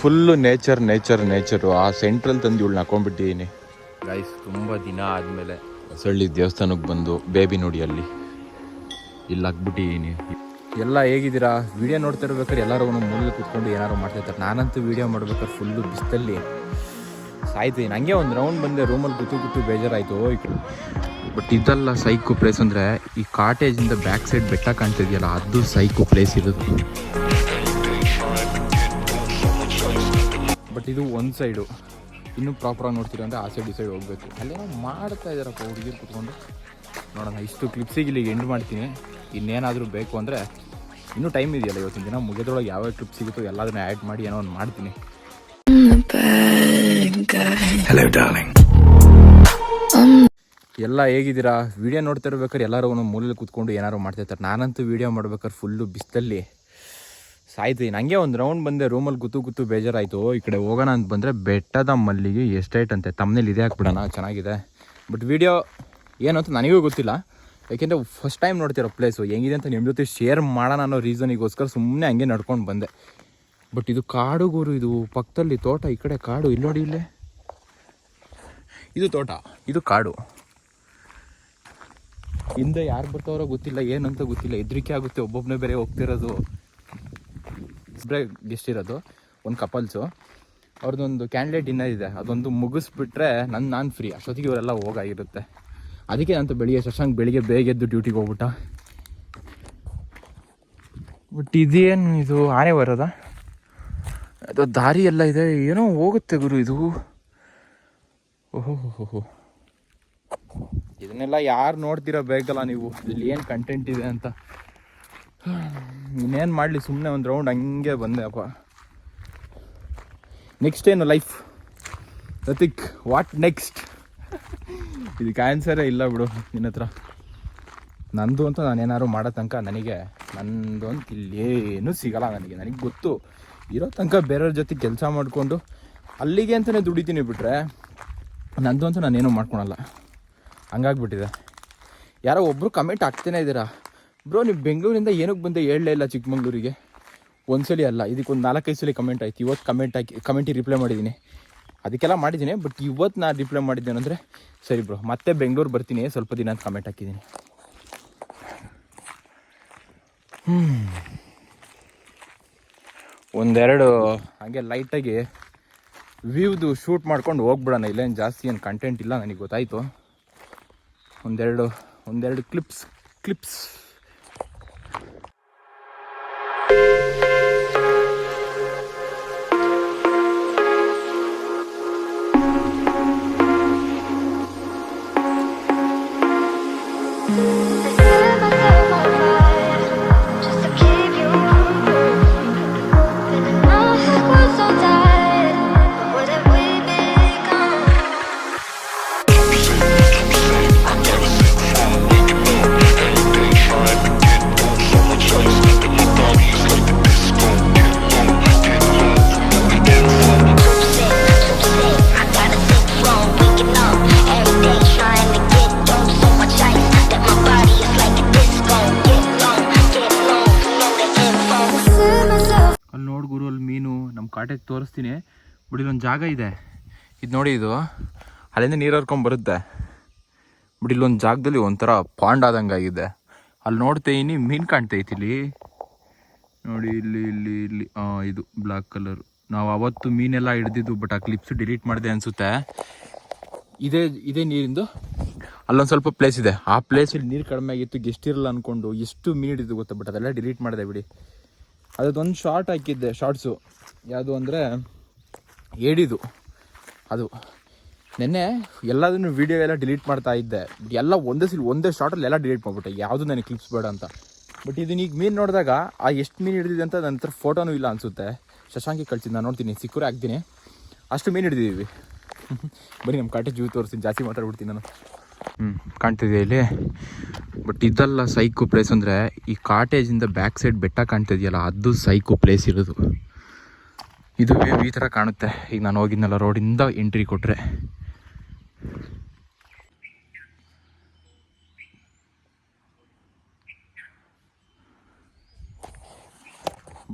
Full nature nature nature. ಆ central ತಂದು ಇವಳು ಹಾಕೊಂಡ್ಬಿಟ್ಟಿದ್ದೀನಿ ಗೈಸ್ ತುಂಬ ದಿನ ಆದಮೇಲೆ. ಸೊಳ್ಳಿ ದೇವಸ್ಥಾನಕ್ಕೆ ಬಂದು ಬೇಬಿ ನೋಡಿ ಅಲ್ಲಿ. ಇಲ್ಲಿ ಹಾಕ್ಬಿಟ್ಟಿದ್ದೀನಿ ಎಲ್ಲ ಹೇಗಿದ್ದೀರಾ? ವಿಡಿಯೋ ನೋಡ್ತಾ ಇರ್ಬೇಕಾದ್ರೆ ಎಲ್ಲರೂ ಮೂಲೆ ಕೂತ್ಕೊಂಡು ಏನಾರು ಮಾಡ್ತಾ ಇರ್ತಾರೆ. ನಾನಂತೂ ವಿಡಿಯೋ ಮಾಡ್ಬೇಕಾದ್ರೆ ಫುಲ್ಲು ಬಿಸ್ತಲ್ಲಿ ಸಾಯ್ತೀನಿ ಹಂಗೆ ಒಂದು ರೌಂಡ್ ಬಂದೆ ರೂಮಲ್ಲಿ ಕೂತು ಕೂತು ಬೇಜಾರಾಯಿತು. ಬಟ್ ಇದೆಲ್ಲ ಸೈಕು ಪ್ಲೇಸ್ ಅಂದರೆ ಈ ಕಾಟೇಜಿಂದ ಬ್ಯಾಕ್ ಸೈಡ್ ಬೆಟ್ಟ ಕಾಣ್ತಿದೆಯಲ್ಲ ಅದು ಸೈಕು ಪ್ಲೇಸ್ ಇರೋದು. ಇದು ಒಂದು ಸೈಡು. ಇನ್ನೂ ಪ್ರಾಪರಾಗಿ ನೋಡ್ತೀರ ಅಂದರೆ ಆ ಸೈಡ್ ಈ ಸೈಡ್ ಹೋಗಬೇಕು. ಅಲ್ಲೇನೋ ಮಾಡ್ತಾ ಇದ್ದಾರಪ್ಪ ಹುಡುಗಿ ಕುತ್ಕೊಂಡು. ನೋಡೋಣ ಇಷ್ಟು ಕ್ಲಿಪ್ಸಿಗೆ ಇಲ್ಲಿಗೆ ಎಂಡ್ ಮಾಡ್ತೀನಿ. ಇನ್ನೇನಾದರೂ ಬೇಕು ಅಂದರೆ ಇನ್ನೂ ಟೈಮ್ ಇದೆಯಲ್ಲ ಇವತ್ತಿನ ದಿನ. ಮುಗಿದ್ರೊಳಗೆ ಯಾವ ಕ್ಲಿಪ್ ಸಿಗುತ್ತೋ ಎಲ್ಲದನ್ನ ಆ್ಯಡ್ ಮಾಡಿ ಏನೋ ಒಂದು ಮಾಡ್ತೀನಿ. ಎಲ್ಲ ಹೇಗಿದ್ದೀರಾ? ವಿಡಿಯೋ ನೋಡ್ತಾ ಇರ್ಬೇಕಾದ್ರೆ ಎಲ್ಲರೂ ಒಂದೊಂದು ಮೂಲೆಯಲ್ಲಿ ಕೂತ್ಕೊಂಡು ಏನಾರು ಮಾಡ್ತಾ ಇರ್ತಾರೆ. ನಾನಂತೂ ವಿಡಿಯೋ ಮಾಡ್ಬೇಕಾದ್ರೆ ಫುಲ್ಲು ಬಿಸ್ತಲ್ಲಿ ಸಾಯ್ತೀನಿ ನನಗೆ ಒಂದು ರೌಂಡ್ ಬಂದೆ ರೂಮಲ್ಲಿ ಗುತ್ತು ಗುತ್ತು ಬೇಜಾರಾಯಿತು. ಈ ಕಡೆ ಹೋಗೋಣ ಅಂತ ಬಂದರೆ ಬೆಟ್ಟದ ಮಲ್ಲಿಗೆ ಎಷ್ಟೈಟ್ ಅಂತೆ. ತಮ್ಮನೇಲಿ ಇದೇ ಹಾಕ್ಬಿಡೋಣ. ಚೆನ್ನಾಗಿದೆ. ಬಟ್ ವಿಡಿಯೋ ಏನು ಅಂತ ನನಗೂ ಗೊತ್ತಿಲ್ಲ. ಯಾಕೆಂದರೆ ಫಸ್ಟ್ ಟೈಮ್ ನೋಡ್ತಿರೋ ಪ್ಲೇಸು ಹೆಂಗಿದೆ ಅಂತ ನಿಮ್ಮ ಜೊತೆ ಶೇರ್ ಮಾಡೋಣ ಅನ್ನೋ ರೀಸನಿಗೋಸ್ಕರ ಸುಮ್ಮನೆ ಹಂಗೆ ನಡ್ಕೊಂಡು ಬಂದೆ. ಬಟ್ ಇದು ಕಾಡು ಗುರು ಇದು. ಪಕ್ಕದಲ್ಲಿ ತೋಟ, ಈ ಕಡೆ ಕಾಡು. ಇಲ್ಲಿ ನೋಡಿ ಇಲ್ಲೇ. ಇದು ತೋಟ, ಇದು ಕಾಡು. ಹಿಂದೆ ಯಾರು ಬರ್ತಾವ್ರೋ ಗೊತ್ತಿಲ್ಲ, ಏನಂತ ಗೊತ್ತಿಲ್ಲ. ಹೆದರಿಕೆ ಆಗುತ್ತೆ ಒಬ್ಬೊಬ್ಬನೇ ಬೇರೆ ಹೋಗ್ತಿರೋದು. ಇಬ್ಬರೇ ಗೆಸ್ಟ್ ಇರೋದು, ಒಂದು ಕಪಲ್ಸು ಅವ್ರದ್ದೊಂದು ಕ್ಯಾಂಡಿಡೇಟ್ ಡಿನ್ನರ್ ಇದೆ. ಅದೊಂದು ಮುಗಿಸ್ಬಿಟ್ರೆ ನನ್ನ ನಾನು ಫ್ರೀ ಅಷ್ಟೊತ್ತಿಗೆ ಇವರೆಲ್ಲ ಹೋಗಾಗಿರುತ್ತೆ. ಅದಕ್ಕೆ ಅಂತ ಬೆಳಿಗ್ಗೆ ಶಶಾಂಕ್ ಬೆಳಿಗ್ಗೆ ಬೇಗ ಎದ್ದು ಡ್ಯೂಟಿಗೆ ಹೋಗ್ಬಿಟ್ಟ. ಬಟ್ ಇದೇನು ಇದು? ಆನೆ ಬರೋದ? ಅದು ದಾರಿ ಎಲ್ಲ ಇದೆ. ಏನೋ ಹೋಗುತ್ತೆ ಗುರು ಇದು. ಓಹೋ ಇದನ್ನೆಲ್ಲ ಯಾರು ನೋಡ್ತೀರಾ ಬೇಕಲ್ಲ ನೀವು. ಇಲ್ಲಿ ಏನು ಕಂಟೆಂಟ್ ಇದೆ ಅಂತ. ಇನ್ನೇನು ಮಾಡಲಿ ಸುಮ್ಮನೆ ಒಂದು ರೌಂಡ್ ಹಂಗೆ ಬಂದೆ ಅಪ್ಪ. ನೆಕ್ಸ್ಟ್ ಏನು ಲೈಫ್ ರತಿಕ್ ವಾಟ್ ನೆಕ್ಸ್ಟ್ ಇದಕ್ಕೆ ಆನ್ಸರೇ ಇಲ್ಲ ಬಿಡು ನಿನ್ನ ಹತ್ರ. ನಂದು ಅಂತ ನಾನು ಏನಾದ್ರು ಮಾಡೋ ತನಕ ನನಗೆ, ನಂದು ಅಂತ ಇಲ್ಲೇನೂ ಸಿಗಲ್ಲ ನನಗೆ ನನಗೆ ಗೊತ್ತು. ಇರೋ ತನಕ ಬೇರೆಯವ್ರ ಜೊತೆ ಕೆಲಸ ಮಾಡಿಕೊಂಡು, ಅಲ್ಲಿಗೆ ಅಂತಲೇ ದುಡಿತೀನಿ ಬಿಟ್ಟರೆ ನಂದು ಅಂತ ನಾನೇನು ಮಾಡ್ಕೊಳಲ್ಲ. ಹಂಗಾಗ್ಬಿಟ್ಟಿದೆ. ಯಾರೋ ಒಬ್ಬರು ಕಮೆಂಟ್ ಆಗ್ತಾನೆ ಇದ್ದೀರಾ ಬ್ರೋ ನೀವು ಬೆಂಗಳೂರಿಂದ ಏನಕ್ಕೆ ಬಂದೆ ಹೇಳಲೇ ಇಲ್ಲ ಚಿಕ್ಕಮಂಗ್ಳೂರಿಗೆ? ಒಂದ್ಸಲಿ ಅಲ್ಲ, ಇದಕ್ಕೊಂದು ನಾಲ್ಕೈದು ಸಲ ಕಮೆಂಟ್ ಆಯ್ತು. ಇವತ್ತು ಕಮೆಂಟ್ ಹಾಕಿ ಕಮೆಂಟಿಗೆ ರಿಪ್ಲೈ ಮಾಡಿದ್ದೀನಿ. ಅದಕ್ಕೆಲ್ಲ ಮಾಡಿದ್ದೀನಿ ಬಟ್ ಇವತ್ತು ನಾನು ರಿಪ್ಲೈ ಮಾಡಿದ್ದೇನೆ ಅಂದರೆ, ಸರಿ ಬ್ರೋ ಮತ್ತೆ ಬೆಂಗಳೂರು ಬರ್ತೀನಿ, ಸ್ವಲ್ಪ ದಿನ ಅಂತ ಕಮೆಂಟ್ ಹಾಕಿದ್ದೀನಿ. ಒಂದೆರಡು ಹಾಗೆ ಲೈಟಾಗಿ ವ್ಯೂದು ಶೂಟ್ ಮಾಡ್ಕೊಂಡು ಹೋಗ್ಬಿಡೋಣ. ಇಲ್ಲೇನು ಜಾಸ್ತಿ ಏನು ಕಂಟೆಂಟ್ ಇಲ್ಲ ನನಗೆ ಗೊತ್ತಾಯಿತು. ಒಂದೆರಡು ಒಂದೆರಡು ಕ್ಲಿಪ್ಸ್ ಕ್ಲಿಪ್ಸ್ you. ಕಾಟೇಜ್ ತೋರಿಸ್ತೀನಿ. ಬಿಡಿ, ಇಲ್ಲೊಂದು ಜಾಗ ಇದೆ. ಇದು ನೋಡಿ ಇದು. ಅಲ್ಲಿಂದ ನೀರು ಹರ್ಕೊಂಬರುತ್ತೆ ಬರುತ್ತೆ. ಬಿಡಿ, ಇಲ್ಲೊಂದು ಜಾಗದಲ್ಲಿ ಒಂಥರ ಪಾಂಡ್ ಆದಂಗೆ ಆಗಿದೆ. ಅಲ್ಲಿ ನೋಡ್ತೀನಿ ಮೀನು ಕಾಣ್ತೈತಿ ಇಲ್ಲಿ. ನೋಡಿ, ಇಲ್ಲಿ ಇಲ್ಲಿ ಇಲ್ಲಿ. ಇದು ಬ್ಲ್ಯಾಕ್ ಕಲರ್. ನಾವು ಅವತ್ತು ಮೀನೆಲ್ಲ ಹಿಡ್ದಿದ್ದು, ಬಟ್ ಆ ಕ್ಲಿಪ್ಸ್ ಡಿಲೀಟ್ ಮಾಡಿದೆ ಅನಿಸುತ್ತೆ. ಇದೇ ಇದೇ ನೀರಿಂದು? ಅಲ್ಲೊಂದು ಸ್ವಲ್ಪ ಪ್ಲೇಸ್ ಇದೆ. ಆ ಪ್ಲೇಸಲ್ಲಿ ನೀರು ಕಡಿಮೆ ಆಗಿತ್ತು ಗೆಸ್ಟ್ ಇರಲ್ಲ ಅನ್ಕೊಂಡು ಎಷ್ಟು ಮೀನು ಹಿಡಿದು ಗೊತ್ತಾ, ಬಟ್ ಅದೆಲ್ಲ ಡಿಲೀಟ್ ಮಾಡಿದೆ ಬಿಡಿ. ಅದೊಂದು ಶಾರ್ಟ್ ಹಾಕಿದ್ದೆ ಶಾರ್ಟ್ಸು ಯಾವುದು ಅಂದರೆ ಏಡಿದು. ಅದು ನೆನ್ನೆ ಎಲ್ಲದನ್ನು ವೀಡಿಯೋ ಎಲ್ಲ ಡಿಲೀಟ್ ಮಾಡ್ತಾ ಇದ್ದೆ. ಎಲ್ಲ ಒಂದೇ ಸಿಲ್ ಒಂದೇ ಶಾರ್ಟಲ್ಲಿ ಎಲ್ಲ ಡಿಲೀಟ್ ಮಾಡಿಬಿಟ್ಟೆ. ಯಾವುದು ನನಗೆ ಕ್ಲಿಪ್ಸ್ ಬೇಡ ಅಂತ. ಬಟ್ ಇದನ್ನ ಈಗ ಮೀನು ನೋಡಿದಾಗ ಆ ಎಷ್ಟು ಮೀನು ಹಿಡಿದಿದೆ ಅಂತ ನನ್ನ ಹತ್ರ ಫೋಟೋನೂ ಇಲ್ಲ ಅನಿಸುತ್ತೆ. ಶಶಾಂಕಿ ಕಳ್ಸಿದ್ದು ನಾನು ನೋಡ್ತೀನಿ. ಸಿಕ್ಕೂರೆ ಹಾಕ್ತೀನಿ. ಅಷ್ಟು ಮೀನು ಹಿಡಿದಿದ್ದೀವಿ. ಬರೀ ನಮ್ಮ ಕಾಟೇಜ್ ಜೀವ ತೋರಿಸ್ತೀನಿ. ಜಾಸ್ತಿ ಮಾತಾಡ್ಬಿಡ್ತೀನಿ ನಾನು. ಹ್ಞೂ ಕಾಣ್ತಿದೆ ಇಲ್ಲಿ. ಬಟ್ ಇದೆಲ್ಲ ಸೈಕು ಪ್ಲೇಸ್ ಅಂದರೆ ಈ ಕಾಟೇಜಿಂದ ಬ್ಯಾಕ್ ಸೈಡ್ ಬೆಟ್ಟ ಕಾಣ್ತಿದೆಯಲ್ಲ, ಅದು ಸೈಕು ಪ್ಲೇಸ್ ಇರೋದು. ಇದು ವ್ಯೂ ಈ ಥರ ಕಾಣುತ್ತೆ. ಈಗ ನಾನು ಹೋಗಿದ್ನಲ್ಲ, ರೋಡಿಂದ ಎಂಟ್ರಿ ಕೊಟ್ಟರೆ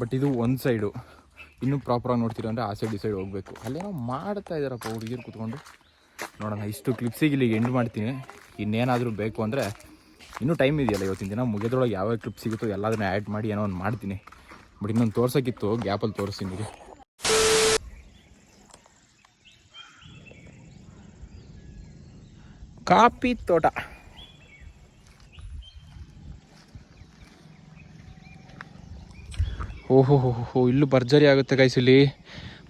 ಬಟ್ ಇದು ಒಂದು ಸೈಡು ಇನ್ನೂ ಪ್ರಾಪರಾಗಿ ನೋಡ್ತೀರ ಅಂದರೆ ಆ ಸೈಡ್ ಈ ಸೈಡ್ ಹೋಗಬೇಕು. ಅಲ್ಲೇನೋ ಮಾಡ್ತಾ ಇದ್ದಾರಪ್ಪ ಹುಡುಗಿರು ಕೂತ್ಕೊಂಡು. ನೋಡೋಣ, ಇಷ್ಟು ಕ್ಲಿಪ್ಸಿಗೆ ಇಲ್ಲಿಗೆ ಎಂಡ್ ಮಾಡ್ತೀನಿ. ಇನ್ನೇನಾದರೂ ಬೇಕು ಅಂದರೆ ಇನ್ನೂ ಟೈಮ್ ಇದೆಯಲ್ಲ ಇವತ್ತಿನ ದಿನ. ಮುಗಿದ್ರೊಳಗೆ ಯಾವ್ಯಾವ ಕ್ಲಿಪ್ ಸಿಗುತ್ತೋ ಎಲ್ಲದನ್ನ ಆ್ಯಡ್ ಮಾಡಿ ಏನೋ ಒಂದು ಮಾಡ್ತೀನಿ. ಬಟ್ ಇನ್ನೊಂದು ತೋರ್ಸೋಕ್ಕಿತ್ತು ಗ್ಯಾಪಲ್ಲಿ ತೋರಿಸ್ತೀನಿ ಕಾಫಿ ತೋಟ. ಓಹೋ ಹೋ ಇಲ್ಲೂ ಭರ್ಜರಿ ಆಗುತ್ತೆ ಗೈಸ್ ಇಲ್ಲಿ.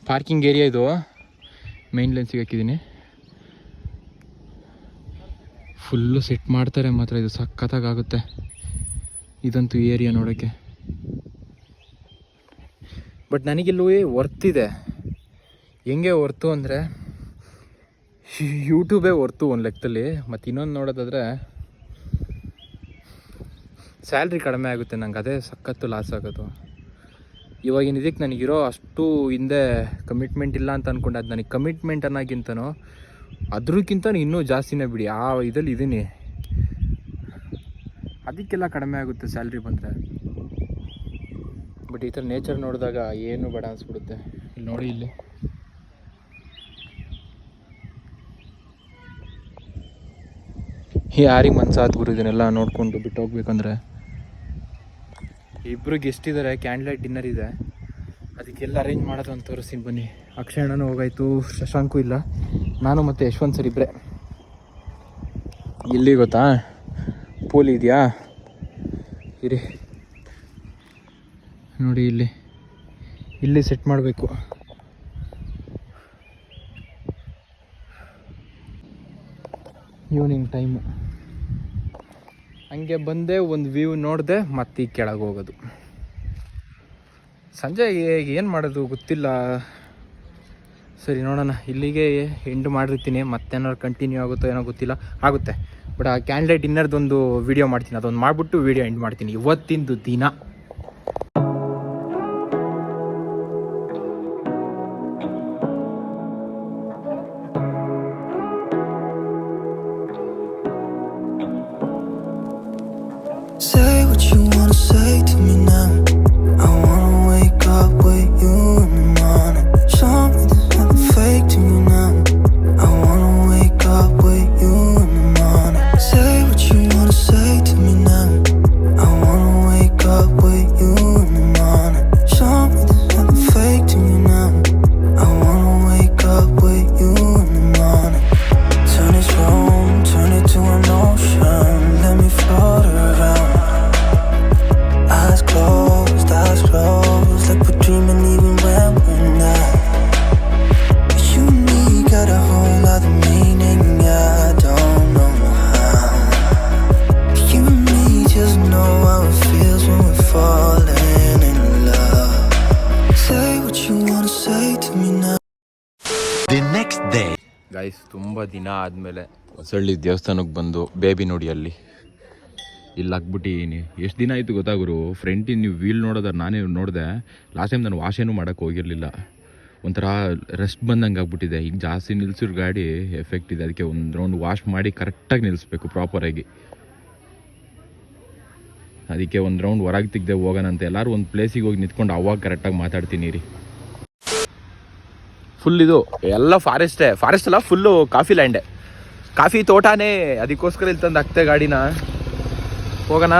ಪಾರ್ಕಿಂಗ್ ಏರಿಯಾ ಇದು. ಮೇನ್ ಲೈನ್ಸಿಗೆ ಹಾಕಿದ್ದೀನಿ ಫುಲ್ಲು ಸೆಟ್ ಮಾಡ್ತಾರೆ ಮಾತ್ರ, ಇದು ಸಖತ್ತಾಗುತ್ತೆ ಇದಂತೂ ಏರಿಯಾ ನೋಡೋಕ್ಕೆ ಬಟ್ ನನಗಿಲ್ಲೂ ವರ್ತಿದೆ ಹೆಂಗೆ ಹೊರ್ತು ಅಂದರೆ ಯೂಟ್ಯೂಬೇ ಹೊರ್ತು ಒಂದು ಲೆಕ್ಕದಲ್ಲಿ, ಮತ್ತು ಇನ್ನೊಂದು ನೋಡೋದಾದರೆ ಸ್ಯಾಲ್ರಿ ಕಡಿಮೆ ಆಗುತ್ತೆ, ನಂಗೆ ಅದೇ ಸಖತ್ತು ಲಾಸ್ ಆಗೋದು. ಇವಾಗಿನ ಇದಕ್ಕೆ ನನಗಿರೋ ಅಷ್ಟು ಹಿಂದೆ ಕಮಿಟ್ಮೆಂಟ್ ಇಲ್ಲ ಅಂತ ಅಂದ್ಕೊಂಡೆ ಅದು ನನಗೆ ಕಮಿಟ್ಮೆಂಟ್ ಅನ್ನೋಕ್ಕಿಂತನೂ ಅದ್ರಕ್ಕಿಂತ ಇನ್ನೂ ಜಾಸ್ತಿನೇ ಬಿಡಿ. ಆ ಇದಲ್ಲಿ ಇದ್ದೀನಿ ಅದಕ್ಕೆಲ್ಲ ಕಡಿಮೆ ಆಗುತ್ತೆ ಸ್ಯಾಲ್ರಿ ಬಂದರೆ. ಬಟ್ ಈ ಥರ ನೇಚರ್ ನೋಡಿದಾಗ ಏನು ಬೇಡ ಅನಿಸ್ಬಿಡುತ್ತೆ. ಇಲ್ಲಿ ನೋಡಿ ಇಲ್ಲಿ. ಯಾರಿಗೆ ಮನ್ಸಾತ್ ಗುರು, ಇದನ್ನೆಲ್ಲ ನೋಡಿಕೊಂಡು ಬಿಟ್ಟು ಹೋಗ್ಬೇಕಂದ್ರೆ? ಇಬ್ಬರು ಗೆಸ್ಟ್ ಇದ್ದಾರೆ ಕ್ಯಾಂಡ್ ಲೈಟ್ ಡಿನ್ನರ್ ಇದೆ. ಅದಕ್ಕೆಲ್ಲ ಅರೇಂಜ್ ಮಾಡೋದು ಅಂತ ತೋರಿಸ್ತೀನಿ ಬನ್ನಿ. ಅಕ್ಷಯಣ್ಣನೂ ಹೋಗಾಯ್ತು, ಶಶಾಂಕು ಇಲ್ಲ. ನಾನು ಮತ್ತೆ ಯಶವಂತ್ ಸರ್ ಇಬ್ಬರೇ ಇಲ್ಲಿ ಗೊತ್ತಾ? ಪೂಲ್ ಇದೆಯಾ? ಇರಿ. ನೋಡಿ ಇಲ್ಲಿ. ಇಲ್ಲಿ ಸೆಟ್ ಮಾಡಬೇಕು. ಈವ್ನಿಂಗ್ ಟೈಮು ಹಂಗೆ ಬಂದೆ, ಒಂದು ವ್ಯೂ ನೋಡಿದೆ, ಮತ್ತೆ ಈ ಕೆಳಗೆ ಹೋಗೋದು. ಸಂಜೆ ಏನು ಮಾಡೋದು ಗೊತ್ತಿಲ್ಲ. ಸರಿ ನೋಡೋಣ, ಇಲ್ಲಿಗೆ ಎಂಡ್ ಮಾಡಿರ್ತೀನಿ. ಮತ್ತೇನಾದ್ರು ಕಂಟಿನ್ಯೂ ಆಗುತ್ತೋ ಏನೋ ಗೊತ್ತಿಲ್ಲ. ಆಗುತ್ತೆ. ಬಟ್ ಆ ಕ್ಯಾಂಡ್ಲೈಟ್ ಇನ್ನರ್ದೊಂದು ವೀಡಿಯೋ ಮಾಡ್ತೀನಿ. ಅದೊಂದು ಮಾಡಿಬಿಟ್ಟು ವೀಡಿಯೋ ಎಂಡ್ ಮಾಡ್ತೀನಿ. ಇವತ್ತಿಂದು ದಿನ. Say ತುಂಬ ದಿನ ಆದಮೇಲೆ ಹೊಸಳ್ಳಿ ದೇವಸ್ಥಾನಕ್ಕೆ ಬಂದು ಬೇಬಿ ನೋಡಿ ಅಲ್ಲಿ. ಇಲ್ಲಿ ಎಷ್ಟು ದಿನ ಆಯಿತು ಗೊತ್ತಾ ಫ್ರೆಂಟಿನ ಫ್ರಂಟಿನ ನೀವು ವೀಲ್ ನೋಡೋದಾರೆ ನಾನೇ ನೋಡಿದೆ. ಲಾಸ್ಟ್ ಟೈಮ್ ನಾನು ವಾಶೇನು ಮಾಡೋಕ್ಕೆ ಹೋಗಿರಲಿಲ್ಲ. ಒಂಥರ ರೆಸ್ಟ್ ಬಂದಂಗೆ ಆಗ್ಬಿಟ್ಟಿದೆ. ಈಗ ಜಾಸ್ತಿ ನಿಲ್ಸಿರೋ ಗಾಡಿ ಎಫೆಕ್ಟ್ ಇದೆ. ಅದಕ್ಕೆ ಒಂದು ರೌಂಡ್ ವಾಶ್ ಮಾಡಿ ಕರೆಕ್ಟಾಗಿ ನಿಲ್ಲಿಸ್ಬೇಕು ಪ್ರಾಪರಾಗಿ ಅದಕ್ಕೆ ಒಂದು ರೌಂಡ್ ಹೊರಗೆ ತೆಗ್ದೆ ಹೋಗೋಣ ಅಂತ ಎಲ್ಲರೂ ಒಂದು ಪ್ಲೇಸಿಗೆ ಹೋಗಿ ನಿಂತ್ಕೊಂಡು ಅವಾಗ ಕರೆಕ್ಟಾಗಿ ಮಾತಾಡ್ತೀನಿ ರೀ. ಫುಲ್ ಇದು. ಎಲ್ಲ ಫಾರೆಸ್ಟೇ ಫಾರೆಸ್ಟ್ ಅಲ್ಲ ಫುಲ್ಲು ಕಾಫಿ ಲ್ಯಾಂಡೇ ಕಾಫಿ ತೋಟನೇ ಅದಕ್ಕೋಸ್ಕರ ಇಲ್ಲಿ ತಂದು ಹಾಕ್ತೆ ಗಾಡಿನ. ಹೋಗೋಣ.